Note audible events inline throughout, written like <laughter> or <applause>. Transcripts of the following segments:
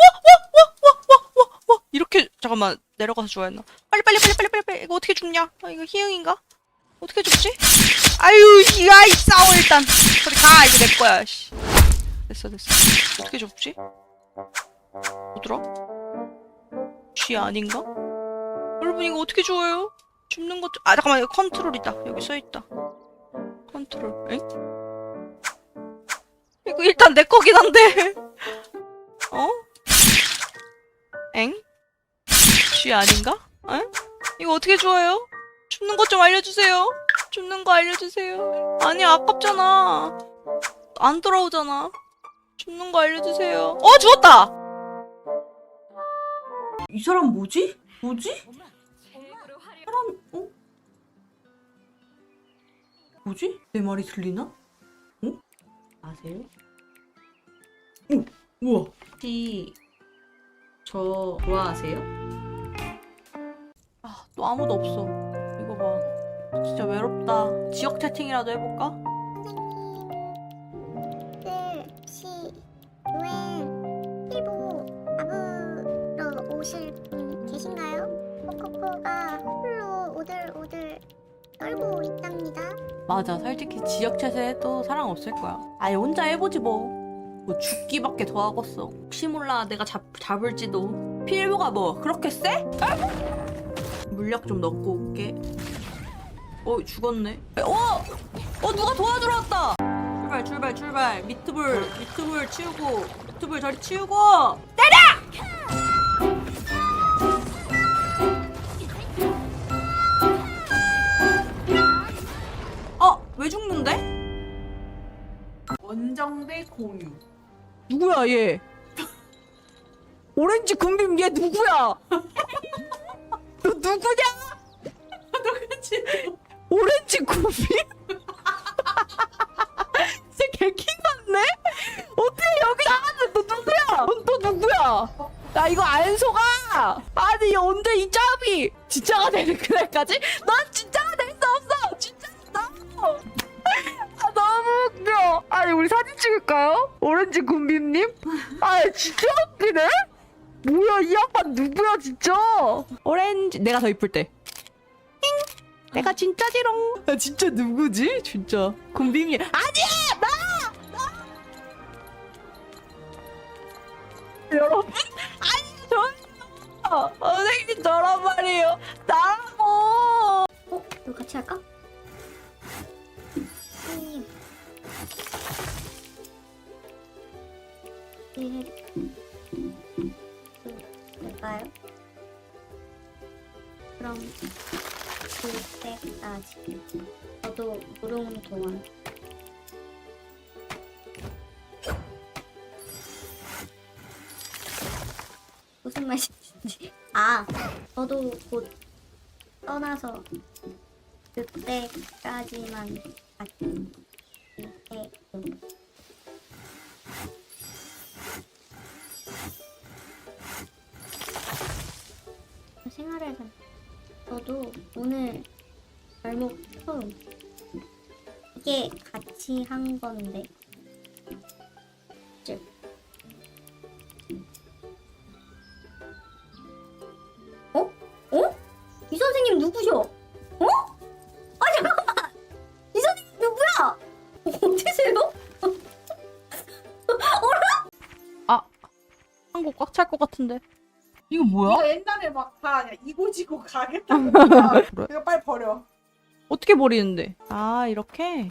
와와와와와와와 이렇게 잠깐만 내려가서 죽어야 했나? 빨리 빨리 빨리 빨리 빨리 빨리 이거 어떻게 죽냐? 아 이거 희응인가? 어떻게 죽지? 아유 야이 싸워 일단 저리 가 이거 내 거야 씨. 됐어 됐어 어떻게 죽지? 뭐더라? 쥐 아닌가? 여러분 이거 어떻게 죽어요? 죽는 것도 아 잠깐만 이거 컨트롤 있다 여기 써 있다 컨트롤 엥? 이거 일단 내 거긴 한데 쥐 아닌가? 에? 이거 어떻게 주워요? 줍는 것 좀 알려주세요. 줍는 거 알려주세요. 아니 아깝잖아. 안 돌아오잖아. 줍는 거 알려주세요. 어 죽었다. 이 사람 뭐지? 뭐지? 사람 어? 뭐지? 내 말이 들리나? 어? 아세요? 오! 우와! 혹시 저 좋아하세요? 아또 아무도 없어. 이거 봐. 진짜 외롭다. 지역 채팅이라도 해볼까? 끝, 시, 유행, 피부, 잡으러 오실 분 계신가요? 코코코가 홀로 오들오들 떨고 있답니다. 맞아. 솔직히 지역 채세도 사랑 없을 거야. 아예 혼자 해보지 뭐. 뭐 죽기밖에 더 하겠어. 혹시 몰라 내가 잡, 잡을지도. 필모가 뭐 그렇게 세? 물약 좀 넣고 올게. 어 죽었네. 어! 어 누가 도와주러 왔다. 출발 출발 출발. 미트볼 미트볼 치우고 미트볼 저리 치우고 때려! 어왜 죽는데? 원정대 공유 누구야 얘? <laughs> 오렌지 군빔 얘 누구야? <laughs> 너 누구냐? <laughs> 너그치 오렌지 군빔? 진짜 <laughs> 개킹 같네? 어떻게 여기 나갔는데 너 누구야? 넌또 누구야? 나 이거 안 속아! 아니 언제 이 짭이 진짜가 되는 그날까지? 넌 진짜가 될 수 없어! 진짜 너무! 아 너무 웃겨! 아니 우리 사진 찍을까요? 오렌지 군빔님? 아 진짜 웃기네? 뭐야 이 양반 누구야 진짜? 오렌지 내가 더 이쁠 때 내가 진짜 지롱. 아 진짜 누구지? 진짜 군빔이 아니야 저도 물어오는 동안 무슨 말씀이신지 아 저도 곧 떠나서 그때까지만 같이 해요. 생활에서 저도 오늘 발목 처음 이게 같이 한 건데 즉 어? 어? 이 선생님 누구셔? 어? 아 잠깐만 이 선생님 누구야? <laughs> 어디세요? <laughs> 한국 꽉 찰 것 같은데. 이거 뭐야? 이거 옛날에 막 다 이고지고 가겠다고 <laughs> 그래. 이거 빨리 버려 어떻게 버리는데? 아 이렇게?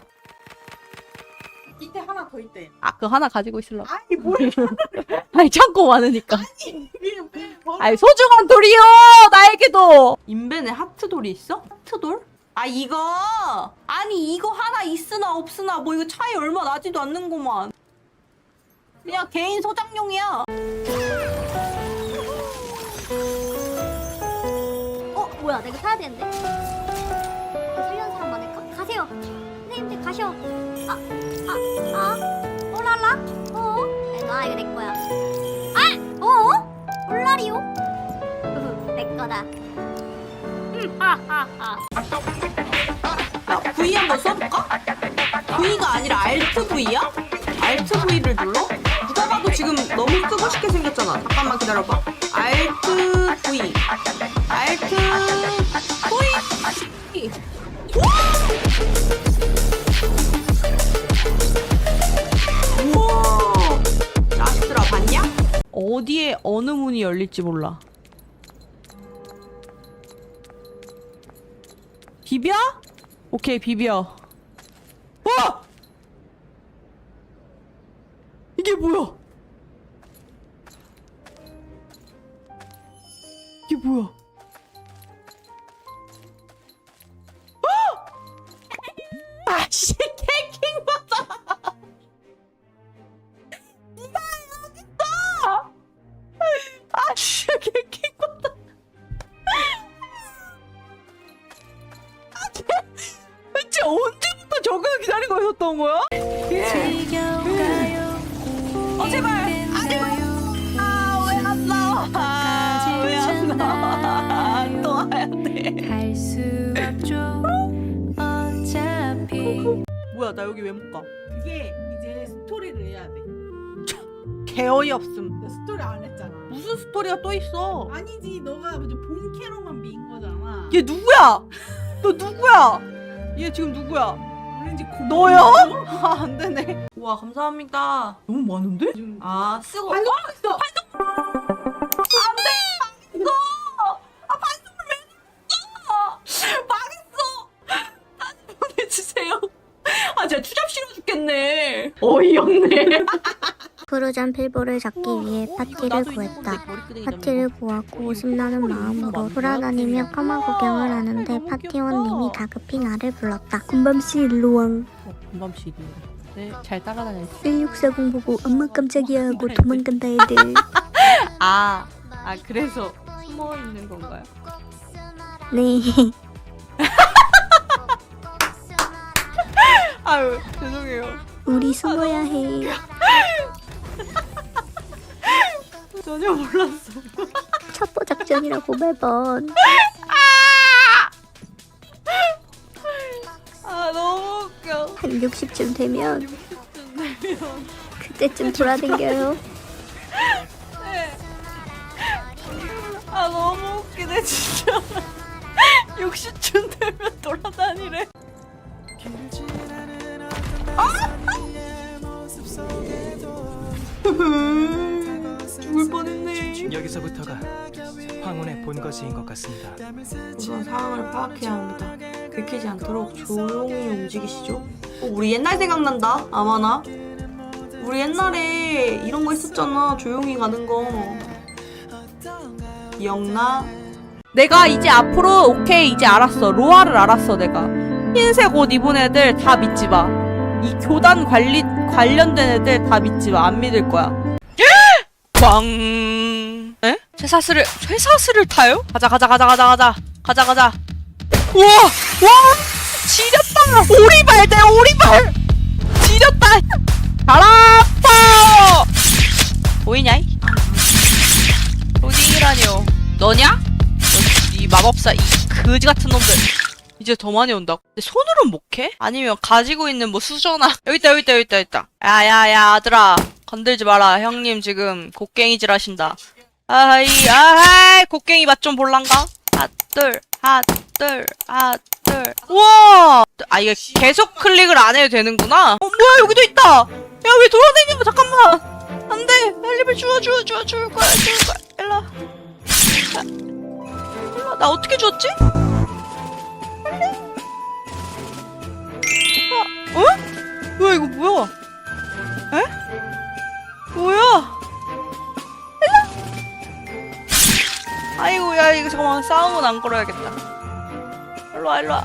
밑에 하나 더 있대 아 그 하나 가지고 있을라. 아니 뭐야 <laughs> 아니 창고 많으니까. 이게 버려 아니 소중한 돌이요 나에게도. 인벤에 하트 돌이 있어? 하트 돌? 아 이거 아니 이거 하나 있으나 없으나 뭐 이거 차이 얼마 나지도 않는구만. 그냥 개인 소장용이야. 어 뭐야 내가 사야 되는데 가셔 아 아 아 오랄라 어 내가 이거 내 거야 아 어? 올라리요 <laughs> 내 거다 야 V 한번 써볼까? V가 아니라 Alt V야? Alt V를 눌러? 누가 봐도 지금 너무 쓰고 싶게 생겼잖아. 잠깐만 기다려봐. 알트 V. 어느 문이 열릴지 몰라. 비벼? 오케이 비벼. 어! 이게 뭐야? 기다리고 있었던 거야? 어 제발 아왜 안 나와 왜 안 나와 또 와야 돼 할수 없죠 어차피 뭐야 나 여기 왜 못 가? 그게 이제 스토리를 해야 돼. 개어이 없음 너 스토리 안 했잖아. 무슨 스토리가 또 있어 아니지, 너가 먼저 본 캐로만 민 거잖아. 얘 누구야? 너 누구야? 얘 지금 누구야? 오렌지 고 너야? 아, 안 되네. 우와 감사합니다. 너무 많은데? 아 쓰고 반성 있어. 보내주세요. 아, 진짜 투잡 싫어 죽겠네. 어이없네. <laughs> 푸르잔 필보를 잡기 위해 파티를 구했다. 파티를 구하고 신나는 마음으로 돌아다니며 까마 구경을 하는데 파티원님이 다급히 나를 불렀다. 군밤씨 일로 와. 금밤 CD. 네, 잘 따라다녔어. 1640 보고 엄마 깜짝이야 하고 도망간다 애들. <laughs> 아, 아 그래서 숨어 있는 건가요? 네. <laughs> 아유, 죄송해요. 우리 숨어야 해. 전혀 몰랐어. 첩보 작전이라고 매번. 아, 너무 웃겨. 한 60쯤 되면 60쯤 되면. 그때쯤 돌아댕겨요. 네. 아, 너무 웃기네, 진짜. 본거지인 것 같습니다. 우선 상황을 파악해야 합니다. 긁히지 않도록 조용히 움직이시죠. 어, 우리 옛날 생각난다. 아마나. 우리 옛날에 이런 거 있었잖아. 조용히 가는 거. 기억나? 내가 이제 앞으로 오케이 이제 알았어 로아를 알았어 내가 흰색 옷 입은 애들 다 믿지 마 이 교단 관리 관련된 애들 다 믿지 마 안 믿을 거야 광 에? 쇠사슬을 쇠사슬을 타요? 가자 가자 가자 가자 가자 가자 가자 우와 와 지렸다 오리발 내 오리발 지렸다 잘한다 보이냐 이 로딩이라뇨 너냐? 이 마법사 이 그지 같은 놈들 이제 더 많이 온다. 근데 손으로 못 캐? 아니면 가지고 있는 뭐 수저나 여기 있다 여기 있다 여기 있다 여기 있다. 야야야 아들아 건들지 마라 형님 지금 곡괭이질 하신다. 아이 아이 곡괭이 맛 좀 볼란가? 핫둘 핫둘 핫둘 우와 아 이게 계속 클릭을 안 해도 되는구나. 어 뭐야 여기도 있다. 야 왜 돌아다니냐 잠깐만 안돼 빨리 주워 주워 주워 주울 거야 주울 거야 일로 와. 일로 와. 나 어떻게 줬지? 아, 어? 뭐야 이거 뭐야? 에? 뭐야? 아이고 야 이거 잠깐만 싸움은 안 걸어야겠다. 일로 와 일로 와.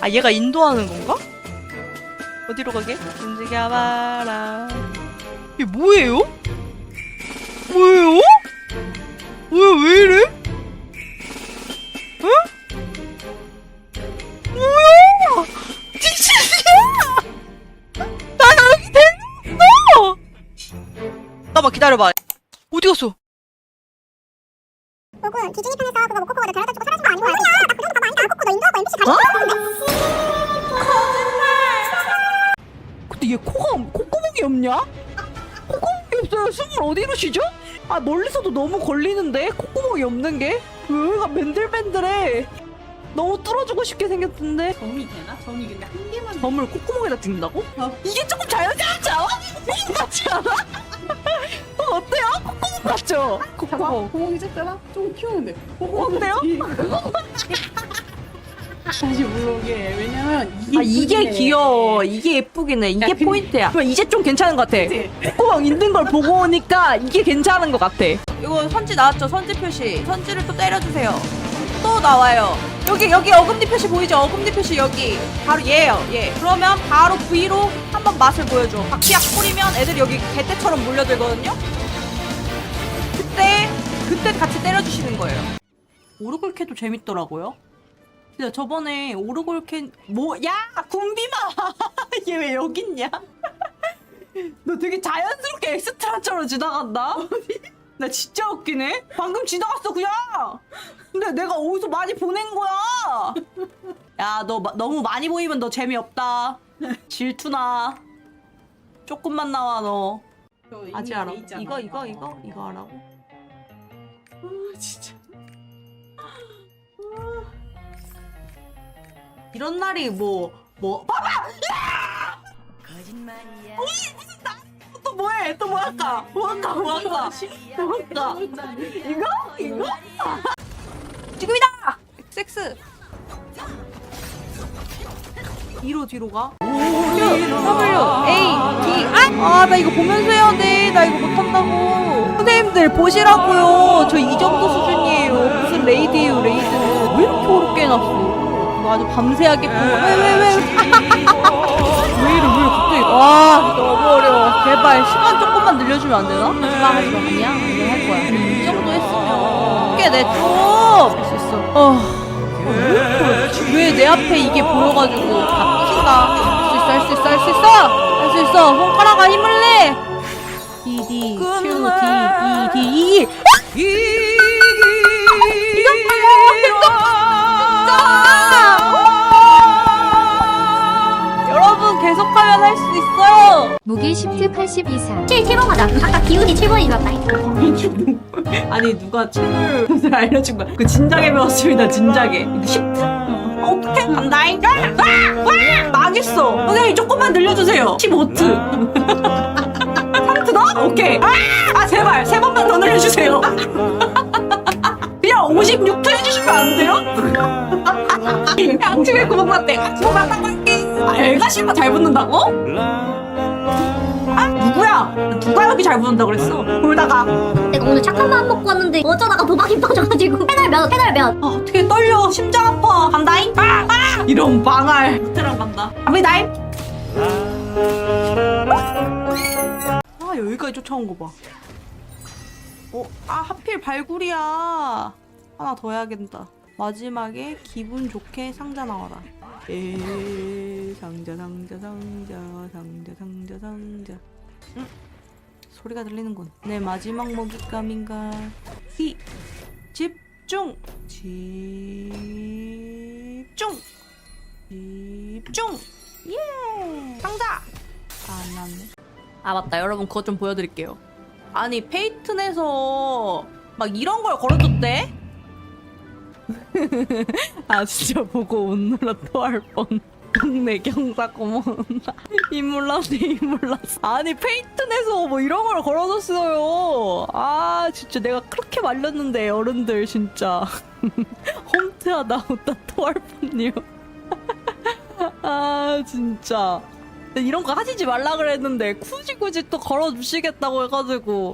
아 얘가 인도하는 건가? 어디로 가게? 움직여봐라. 이게 뭐예요? 뭐예요? 뭐야 왜 이래? 응? 뭐야? 진짜야? 나 됐어! 잠깐만 기다려봐. 혹은 기준이 편에서 그거 못 걷고 데려다 주고 사라진 거 아니고 아니야 나그 정도 봐봐 아니다 안 걷고 너 인도하고 MBC 가르쳐 근데 얘 코가 콧구멍이 없냐? 콧구멍이 없어요. 숨을 어디로 쉬죠? 아 멀리서도 너무 걸리는데 콧구멍이 없는 게 여기가 맨들맨들해. 너무 뚫어주고 싶게 생겼는데 점이 되나? 점이 근데 한 개만 점을 콧구멍에다 찍는다고? 이게 조금 자연스럽지 않아? 같지 않아? 같죠? 봐봐 콧구멍 구멍이 작잖아? 좀 키우면 돼 어때요? 다시 물러오게 <laughs> 왜냐면 이게 아 이게 해. 귀여워 이게 예쁘긴 해 이게 야, 근- 포인트야 그럼 이제 좀 괜찮은 것 같아 그치? 콧구멍 있는 걸 보고 오니까 이게 괜찮은 것 같아 이거 선지 나왔죠? 선지 표시. 선지를 또 때려주세요. 또 나와요. 여기 여기 어금니 표시 보이죠? 어금니 표시 여기 바로 얘예요. 얘. 그러면 바로 V로 한번 맛을 보여줘. 바퀴약 뿌리면 애들이 여기 개떼처럼 몰려들거든요. 그때 그때 같이 때려주시는 거예요. 오르골캐도 재밌더라고요. 근데 저번에 오르골캐 뭐, 야, 군비마! <laughs> 얘 왜 여기 있냐? <laughs> 너 되게 자연스럽게 엑스트라처럼 지나간다? <laughs> 나 진짜 웃기네? 방금 지나갔어, 그냥! 근데 내가 어디서 많이 보낸 거야! 야, 너 마- 너무 많이 보이면 너 재미없다. 질투나. 조금만 나와, 너. 아직 알아. 이거 이거 이거 이거 알아. 아, 진짜 이런 날이 뭐 뭐. 봐봐! 또 뭐해? 또 뭐 할까? 뭐 할까? 뭐 할까? 뭐 할까? 이거? 이거? 지금이다! 섹스. 뒤로 뒤로 가. W A D 아! 아, 나 이거 보면서 해야 돼. 나 이거 못한다고. 선생님들 보시라고요. 저 이 정도 수준이에요. 무슨 레이디예요, 레이드. 왜 이렇게 어렵게 해놨어? 이거 아주 밤새하게 보고. 왜, 왜, 왜? 왜 <laughs> 이래, 왜 갑자기. 와, 너무 어려워. 제발, 시간 조금만 늘려주면 안 되나? 나 하지 마. 아니야? 이거 할 거야. 이 정도 했으면. 꽤 내, 좀! 할수 있어. 어. 왜 내 앞에 이게 보여가지고 바뀐다. 할 수 있어, 할 수 있어, 할 수 있어! 할 수 있어! 손가락아 힘을 내! E. 이겼다! 여러분, 계속하면 할 수 있어요! 무게 10트 80 이상 7, 7번 가자. 아까 기운이 7번이었다. <laughs> 아니, 누가 채널 알려준 거야. 그 진작에 배웠습니다, 진작에. 이거 쉽트? 어떡해, 간다잉? 아! 아! 망했어. 선생님, 조금만 늘려주세요. 15트. <laughs> 3트 더? 오케이. 아! 아, 제발. 세 번만 더 늘려주세요. <laughs> 그냥 56트 해주시면 안 돼요? 양쪽에 구멍 났대. 구멍 났다고 할게. 아, 애가 씨가 잘 붙는다고? 아, 누구야? 누가 여기 잘 붙는다 그랬어? 그러다가 내가 오늘 착한 마음 먹고 왔는데 어쩌다가 도박이 빠져가지고 <laughs> 페달 몇, 페달 몇. 아, 어떻게 떨려 심장 아파 간다잉 아, 아! 이런 망할 호텔랑 간다 갑니다잉 아 여기까지 쫓아온 거 봐. 어, 아 하필 발굴이야. 하나 더 해야겠다. 마지막에 기분 좋게 상자 나와라. 에 상자 상자 상자 상자 상자 상자. 응? 소리가 들리는군. 내 마지막 먹잇감인가? 히 집중! 집중! 집중! 예! 상자! 아, 안 나왔네 아 맞다 여러분 그것 좀 보여드릴게요 아니 페이튼에서 막 이런 걸 걸어줬대 <laughs> 아 진짜 보고 웃느라 토할 뻔. 동네 경사 고문. 인물났네 인물났어. 아니 페이튼에서 뭐 이런 걸 걸어줬어요. 아 진짜 내가 그렇게 말렸는데 어른들 진짜 <laughs> 홈트하다 웃다 토할 뻔요. <laughs> 아 진짜. 이런 거 하시지 말라 그랬는데 굳이 굳이 또 걸어주시겠다고 해가지고